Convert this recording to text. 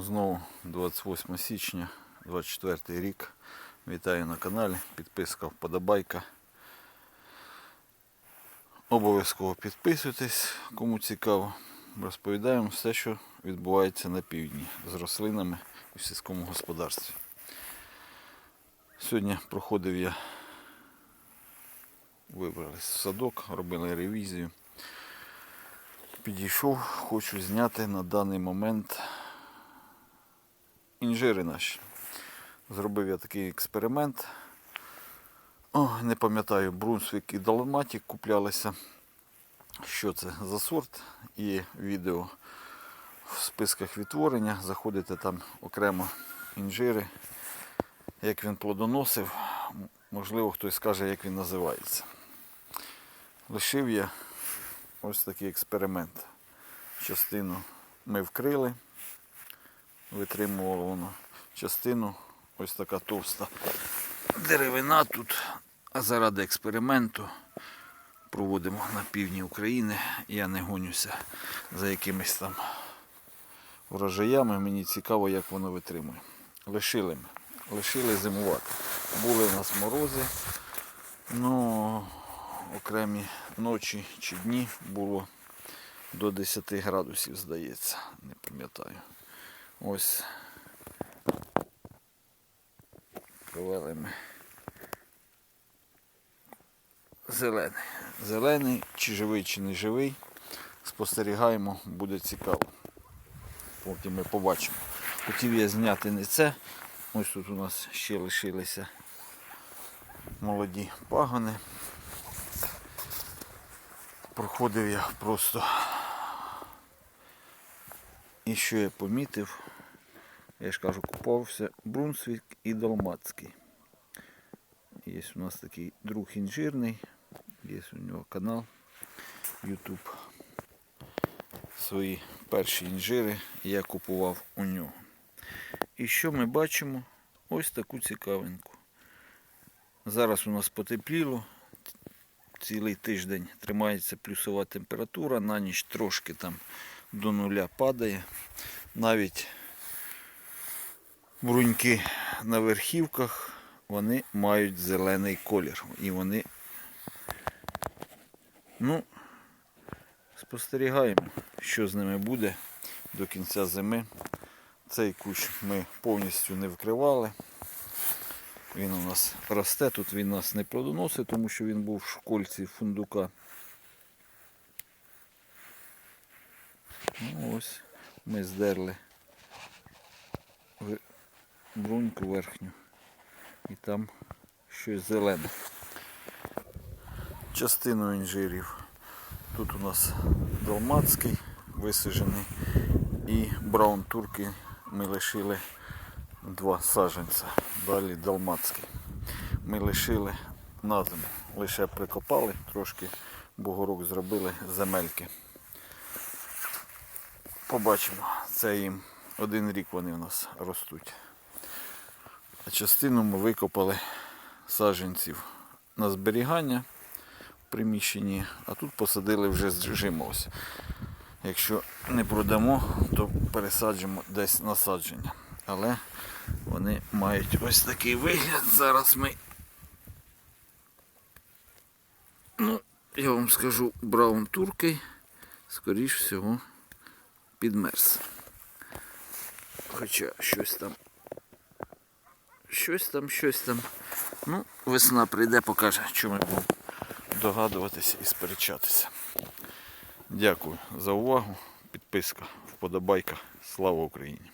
Знову 28 січня, 24 рік. Вітаю на каналі. Підписка, вподобайка. Обов'язково підписуйтесь, кому цікаво. Розповідаємо все, що відбувається на півдні з рослинами у сільському господарстві. Сьогодні проходив я, вибрались в садок, робили ревізію. Підійшов, хочу зняти на даний момент інжири наші. Зробив я такий експеримент. О, не пам'ятаю, Брунсвік і Далматік куплялися. Що це за сорт? Є відео в списках відтворення. Заходите там окремо інжири. Як він плодоносив, можливо, хтось скаже, як він називається. Лишив я ось такий експеримент. Частину ми вкрили, витримувало воно частину, ось така товста деревина тут. А заради експерименту проводимо на півдні України. Я не гонюся за якимись там врожаями. Мені цікаво, як воно витримує. Лишили ми. Лишили зимувати. Були у нас морози. Ну, окремі ночі чи дні було до 10 градусів, здається. Не пам'ятаю. Ось провели ми зелений. Зелений, чи живий, чи не живий. Спостерігаємо, буде цікаво. Потім ми побачимо. Хотів я зняти не це. Ось тут у нас ще лишилися молоді пагони. Проходив я просто. І що я помітив, я ж кажу, купався Брунсвік і Далмацький. Є у нас такий друг інжирний, є у нього канал YouTube. Свої перші інжири я купував у нього. І що ми бачимо? Ось таку цікавинку. Зараз у нас потепліло. Цілий тиждень тримається плюсова температура, на ніч трошки там до нуля падає. Навіть бруньки на верхівках вони мають зелений колір. І вони, ну, спостерігаємо, що з ними буде до кінця зими. Цей кущ ми повністю не вкривали. Він у нас росте, тут він нас не плодоносить, тому що він був в школьці фундука. Ну, ось ми здерли бруньку верхню і там щось зелене. Частину інжирів. Тут у нас далмацький висаджений і браун турки ми лишили два саджанця. Далі далмацький. Ми лишили на зиму. Лише прикопали, трошки бугорок зробили земельки. Побачимо. Це їм один рік вони у нас ростуть. А частину ми викопали саджанців на зберігання в приміщенні, а тут посадили вже з ось. Якщо не продамо, то пересаджимо десь насадження. Але вони мають ось такий вигляд. Зараз ми. Ну, я вам скажу, браун туркий, скоріш всього, підмерз. Хоча щось там. Щось там, щось там. Ну, весна прийде, покаже, що ми будемо догадуватися і сперечатися. Дякую за увагу. Підписка, вподобайка. Слава Україні!